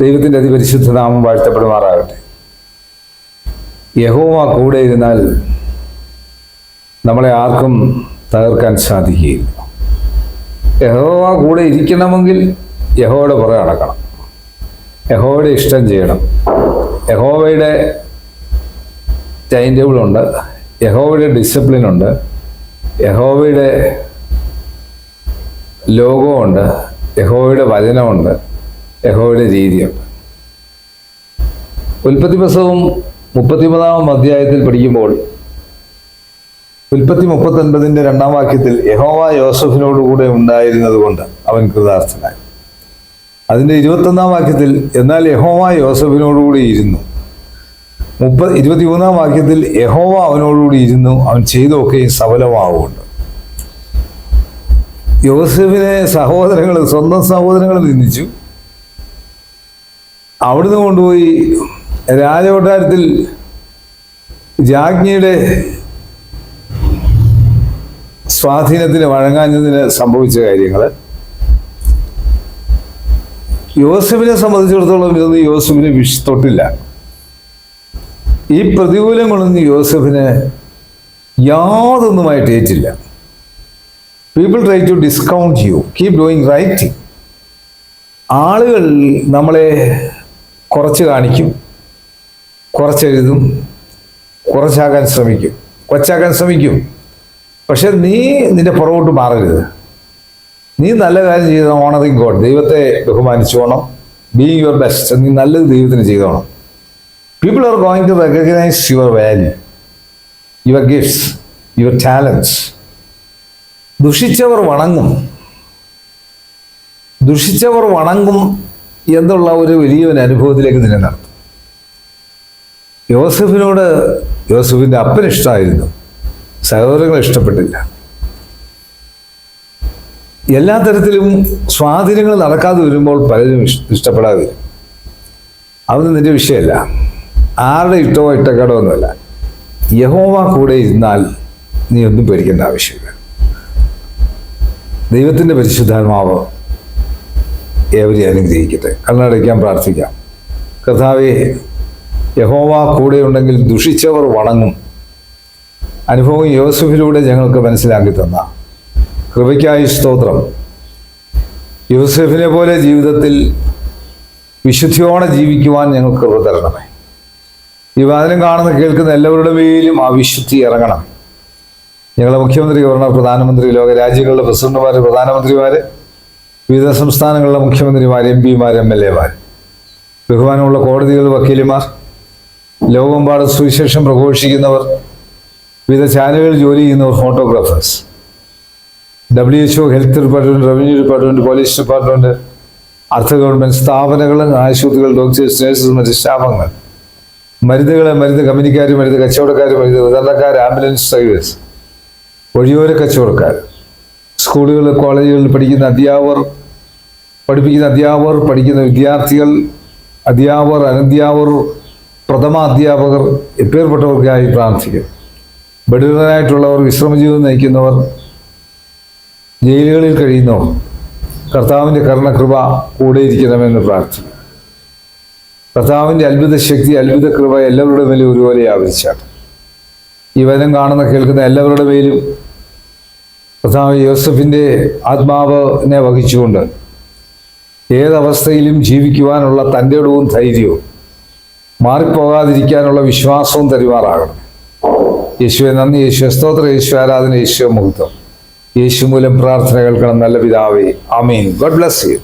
ദൈവത്തിന്റെ അതിപരിശുദ്ധ നാമം വാഴ്ത്തപ്പെടുമാറാകട്ടെ. യഹോവ കൂടെ ഇരുന്നാൽ നമ്മളെ ആർക്കും തകർക്കാൻ സാധിക്കുകയില്ല. യഹോവ കൂടെ ഇരിക്കണമെങ്കിൽ യഹോയുടെ പുറകെ നടക്കണം. യഹോയുടെ ഇഷ്ടം ചെയ്യണം. യഹോവയുടെ ടൈം ടേബിളുണ്ട് യഹോവയുടെ ഡിസിപ്ലിൻ ഉണ്ട് യഹോവയുടെ ലോകമുണ്ട് യഹോവയുടെ വചനമുണ്ട്. യഹോവയുടെ രീതിയാണ് ഉൽപ്പത്തി പുസ്തകം മുപ്പത്തിമൂന്നാം അധ്യായത്തിൽ പഠിക്കുമ്പോൾ ഉൽപ്പത്തി മുപ്പത്തൊൻപതിന്റെ രണ്ടാം വാക്യത്തിൽ യഹോവ യോസഫിനോടുകൂടെ ഉണ്ടായിരുന്നത് കൊണ്ട് അവൻ കൃതാർത്ഥനായി. അതിന്റെ ഇരുപത്തൊന്നാം വാക്യത്തിൽ എന്നാൽ യഹോവ യോസഫിനോടുകൂടി ഇരുന്നു. മുപ്പത് ഇരുപത്തിമൂന്നാം വാക്യത്തിൽ യഹോവ അവനോടുകൂടി ഇരുന്നു അവൻ ചെയ്തൊക്കെയും സഫലമാവുമുണ്ട് യോസഫിനെ സഹോദരങ്ങൾ സ്വന്തം സഹോദരങ്ങൾ നിന്ദിച്ചു. അവിടുന്ന് കൊണ്ടുപോയി രാജകൊട്ടാരത്തിൽ ജാജ്ഞിയുടെ സ്വാധീനത്തിന് വഴങ്ങാഞ്ഞതിന് സംഭവിച്ച കാര്യങ്ങൾ യോസഫിനെ സംബന്ധിച്ചിടത്തോളം ഇതൊന്നും യോസഫിനെ വിഷ് തൊട്ടില്ല. ഈ പ്രതികൂലങ്ങളൊന്നും യോസഫിന് യാതൊന്നുമായിട്ട് ഏറ്റില്ല. People try to discount you keep doing right ആളുകൾ നമ്മളെ കുറച്ച് കാണിക്കും കുറച്ചെഴുതും കുറച്ചാക്കാൻ ശ്രമിക്കും. കൊച്ചാക്കാൻ ശ്രമിക്കും. പക്ഷെ നീ നിന്റെ പുറകോട്ട് മാറരുത്. നീ നല്ല കാര്യം ചെയ്ത ഓണറിങ് ഗോഡ് ദൈവത്തെ ബഹുമാനിച്ചോണം ബീങ് യുവർ ബെസ്റ്റ് നീ നല്ലത് ദൈവത്തിന് ചെയ്തോണം people are going to recognise your value your gifts your talents ദുഷിച്ചവർ വണങ്ങും. ദുഷിച്ചവർ വണങ്ങും എന്നുള്ള ഒരു വലിയൊരു അനുഭവത്തിലേക്ക് നിന്നെ നടത്തും. യോസഫിനോട് യോസഫിന്റെ അപ്പന് ഇഷ്ടമായിരുന്നു സഹോദരങ്ങൾ ഇഷ്ടപ്പെട്ടില്ല. എല്ലാ തരത്തിലും സ്വാധീനങ്ങൾ നടക്കാതെ വരുമ്പോൾ പലരും ഇഷ്- ഇഷ്ടപ്പെടാതെ വരും അതൊന്നും നിന്റെ വിഷയമല്ല. ആരുടെ ഇഷ്ടമോ ഇട്ടക്കേടോ ഒന്നുമല്ല. യഹോവ കൂടെ ഇരുന്നാൽ നീ ഒന്നും പേടിക്കേണ്ട ആവശ്യമില്ല. ദൈവത്തിന്റെ പരിശുദ്ധാത്മാവ് ഏവരെയും അനുഗ്രഹിക്കട്ടെ. കണ്ണടയ്ക്കാൻ പ്രാർത്ഥിക്കാം. കർത്താവെ യഹോവ കൂടെ ഉണ്ടെങ്കിൽ ദുഷിച്ചവർ വണങ്ങും. അനുഭവം യോസഫിലൂടെ ഞങ്ങൾക്ക് മനസ്സിലാക്കി തന്ന. കൃപയ്ക്കായി സ്തോത്രം. യോസഫിനെ പോലെ ജീവിതത്തിൽ വിശുദ്ധിയോടെ ജീവിക്കുവാൻ ഞങ്ങൾ കൃപ തരണമേ. ഈ വാദനം കാണുന്ന കേൾക്കുന്ന എല്ലാവരുടെ മേലും ആ വിശുദ്ധി ഇറങ്ങണം. ഞങ്ങളുടെ മുഖ്യമന്ത്രി ഗവർണർ പ്രധാനമന്ത്രി ലോകരാജ്യങ്ങളുടെ പ്രസിഡന്റുമാർ പ്രധാനമന്ത്രിമാർ വിവിധ സംസ്ഥാനങ്ങളിലെ മുഖ്യമന്ത്രിമാർ എം പിമാർ എം എൽ എമാർ. ബഹുമാനമുള്ള കോടതികൾ വക്കീലുമാർ ലോകമെമ്പാടും സുവിശേഷം പ്രഘോഷിക്കുന്നവർ വിവിധ ചാനലുകളിൽ ജോലി ചെയ്യുന്നവർ photographers. W H O health department revenue department police department അർദ്ധ ഗവൺമെന്റ് സ്ഥാപനങ്ങൾ ആശുപത്രികൾ ഡോക്ടേഴ്സ് നേഴ്സസ് മറ്റ് സ്റ്റാഫങ്ങൾ മരുന്നുകളെ മരുന്ന് കമ്പനിക്കാർ മരുന്ന് കച്ചവടക്കാർ മരുന്ന് വിതരണക്കാർ ആംബുലൻസ് ഡ്രൈവേഴ്സ് വഴിയോര കച്ചവടക്കാർ സ്കൂളുകളിൽ കോളേജുകളിൽ പഠിക്കുന്ന അധ്യാപകർ പഠിപ്പിക്കുന്ന അധ്യാപകർ പഠിക്കുന്ന വിദ്യാർത്ഥികൾ അധ്യാപകർ അനധ്യാപകർ പ്രഥമ അധ്യാപകർ എപ്പേർപ്പെട്ടവർക്കായി പ്രാർത്ഥിക്കും ബഡിതരായിട്ടുള്ളവർ വിശ്രമജീവിതം നയിക്കുന്നവർ ജയിലുകളിൽ കഴിയുന്നവർ കർത്താവിന്റെ കരുണകൃപ കൂടെ ഇരിക്കണമെന്ന് പ്രാർത്ഥിക്കും കർത്താവിന്റെ അത്ഭുത ശക്തി അത്ഭുത കൃപ എല്ലാവരുടെ മേലും ഒരുപോലെ ആവരിച്ചാണ് ഈ വചനം കാണുന്ന കേൾക്കുന്ന എല്ലാവരുടെ മേലും കർത്താവ് യോസഫിന്റെ ആത്മാവിനെ വഹിച്ചുകൊണ്ട് ഏതവസ്ഥയിലും ജീവിക്കുവാനുള്ള തന്റെ ഇടവും ധൈര്യവും മാറിപ്പോകാതിരിക്കാനുള്ള വിശ്വാസവും തരുമാറാകണം യേശുവെ നന്ദി യേശു സ്തോത്ര യേശു ആരാധന യേശു മുഹൂർത്തം യേശു മൂലം പ്രാർത്ഥന കേൾക്കണം നല്ല പിതാവേ. ആമീൻ. God bless you.